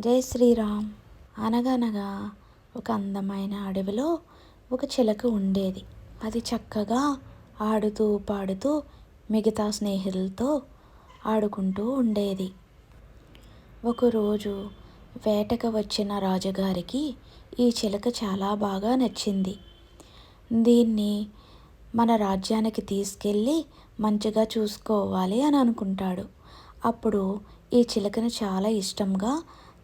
జై శ్రీరామ్. అనగనగా ఒక అందమైన అడవిలో ఒక చిలక ఉండేది. అది చక్కగా ఆడుతూ పాడుతూ మిగతా స్నేహితులతో ఆడుకుంటూ ఉండేది. ఒకరోజు వేటకు వచ్చిన రాజుగారికి ఈ చిలక చాలా బాగా నచ్చింది. దీన్ని మన రాజ్యానికి తీసుకెళ్ళి మంచిగా చూసుకోవాలి అని అనుకుంటాడు. అప్పుడు ఈ చిలకను చాలా ఇష్టంగా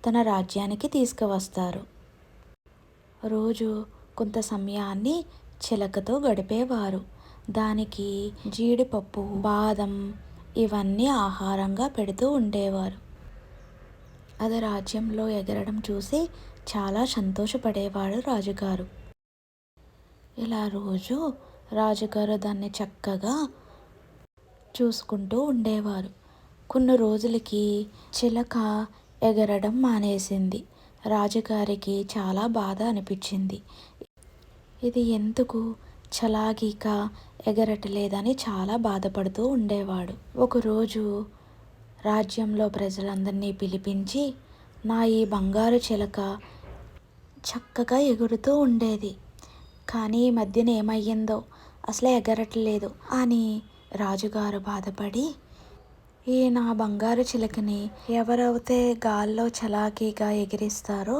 తన రాజ్యానికి తీసుకువస్తారు. రోజు కొంత సమయాన్ని చిలకతో గడిపేవారు. దానికి జీడిపప్పు బాదం ఇవన్నీ ఆహారంగా పెడుతూ ఉండేవారు. అది రాజ్యంలో ఎగరడం చూసి చాలా సంతోషపడేవాడు రాజుగారు. ఇలా రోజు రాజుగారు దాన్ని చక్కగా చూసుకుంటూ ఉండేవారు. కొన్ని రోజులకి చిలక ఎగరడం మానేసింది. రాజుగారికి చాలా బాధ అనిపించింది. ఇది ఎందుకు? చలాకీగా ఎగరటలేదని చాలా బాధపడుతూ ఉండేవాడు. ఒకరోజు రాజ్యంలో ప్రజలందరినీ పిలిపించి నా ఈ బంగారు చిలక చక్కగా ఎగురుతూ ఉండేది. కానీ ఈ మధ్యన ఏమయ్యిందో? అసలే ఎగరట్లేదు అని రాజుగారు బాధపడి ఈ నా బంగారు చిలకని ఎవరైతే గాల్లో చలాకీగా ఎగిరిస్తారో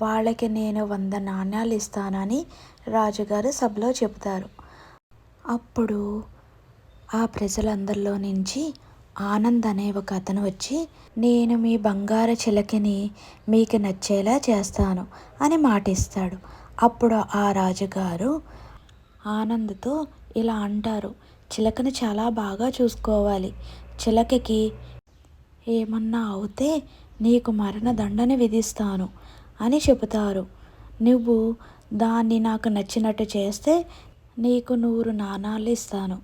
వాళ్ళకి నేను వంద నాణ్యాలు ఇస్తానని రాజుగారు సభలో చెబుతారు. అప్పుడు ఆ ప్రజలందరిలో నుంచి ఆనంద్ అనే ఒక అతను వచ్చి నేను మీ బంగారు చిలకని మీకు నచ్చేలా చేస్తాను అని మాటిస్తాడు. అప్పుడు ఆ రాజుగారు ఆనంద్తో ఇలా అంటారు చిలకని చాలా బాగా చూసుకోవాలి. చిలకకి ఏమన్నా అవుతే నీకు మరణదండన విధిస్తాను అని చెబుతారు. నువ్వు దాన్ని నాకు నచ్చినట్టు చేస్తే నీకు నూరు నాణాలు ఇస్తాను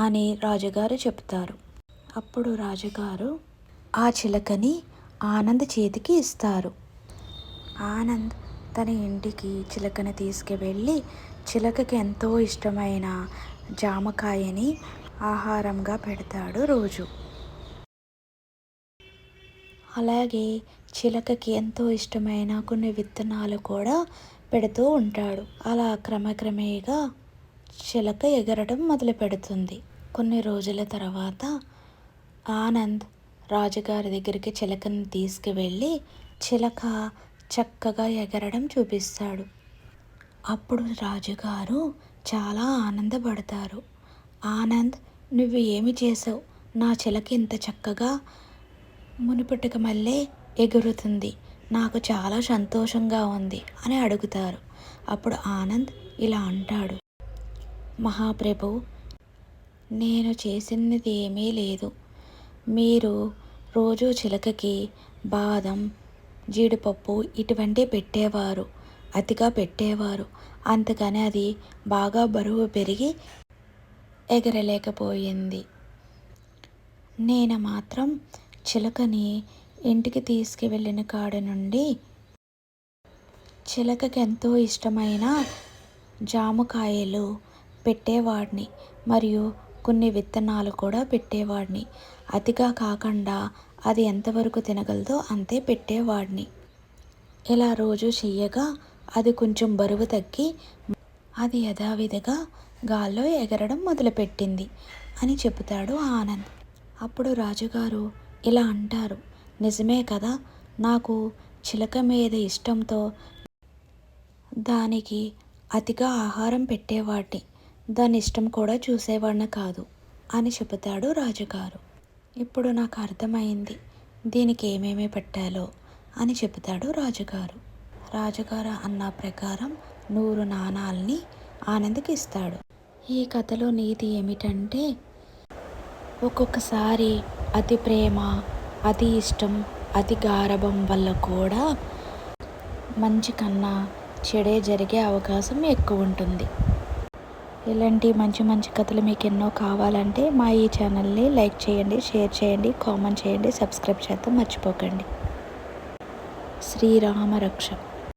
అని రాజుగారు చెప్తారు అప్పుడు రాజుగారు ఆ చిలకని ఆనంద్ చేతికి ఇస్తారు. ఆనంద్ తన ఇంటికి చిలకని తీసుకువెళ్ళి చిలకకి ఎంతో ఇష్టమైన జామకాయని ఆహారంగా పెడతాడు రోజు. అలాగే చిలకకి ఎంతో ఇష్టమైన కొన్ని విత్తనాలు కూడా పెడుతూ ఉంటాడు. అలా క్రమక్రమేగా చిలక ఎగరడం మొదలు పెడుతుంది. కొన్ని రోజుల తర్వాత ఆనంద్ రాజుగారి దగ్గరికి చిలకని తీసుకువెళ్ళి చిలక చక్కగా ఎగరడం చూపిస్తాడు. అప్పుడు రాజుగారు చాలా ఆనందపడతారు. ఆనంద్ నువ్వు ఏమి చేసావు? నా చిలక ఇంత చక్కగా మునుపటిక మళ్ళీ ఎగురుతుంది. నాకు చాలా సంతోషంగా ఉంది అని అడుగుతారు. అప్పుడు ఆనంద్ ఇలా అంటాడు. మహాప్రభు నేను చేసినది ఏమీ లేదు. మీరు రోజు చిలకకి బాదం జీడిపప్పు ఇటువంటి పెట్టేవారు. అతిగా పెట్టేవారు. అందుకని అది బాగా బరువు పెరిగి ఎగరలేకపోయింది. నేను మాత్రం చిలకని ఇంటికి తీసుకువెళ్ళిన కాడ నుండి చిలకకి ఎంతో ఇష్టమైన జామకాయలు పెట్టేవాడిని మరియు కొన్ని విత్తనాలు కూడా పెట్టేవాడిని. అతిగా కాకుండా అది ఎంతవరకు తినగలదో అంతే పెట్టేవాడిని. ఇలా రోజు చెయ్యగా అది కొంచెం బరువు తగ్గి అది యథావిధిగా గాల్లో ఎగరడం మొదలుపెట్టింది అని చెబుతాడు ఆనంద్. అప్పుడు రాజుగారు ఇలా అంటారు నిజమే కదా నాకు చిలక మీద ఇష్టంతో దానికి అతిగా ఆహారం పెట్టేవాడిని దాని ఇష్టం కూడా చూసేవాడిని కాదు అని చెబుతాడు రాజుగారు. ఇప్పుడు నాకు అర్థమైంది దీనికి ఏమేమి పెట్టాలో అని చెబుతాడు రాజుగారు. రాజుగారు అన్న ప్రకారం నూరు నాణాలని ఆనంద్కి ఇస్తాడు ఈ కథలో నీతి ఏమిటంటే ఒక్కొక్కసారి అతి ప్రేమ అతి ఇష్టం అతి గారభం వల్ల కూడా మంచి కన్నా చెడే జరిగే అవకాశం ఎక్కువ ఉంటుంది. ఇలాంటి మంచి మంచి కథలు మీకు ఎన్నో కావాలంటే మా ఈ ఛానల్ని లైక్ చేయండి షేర్ చేయండి కామెంట్ చేయండి సబ్స్క్రైబ్ చేద్దాం మర్చిపోకండి. శ్రీరామ రక్ష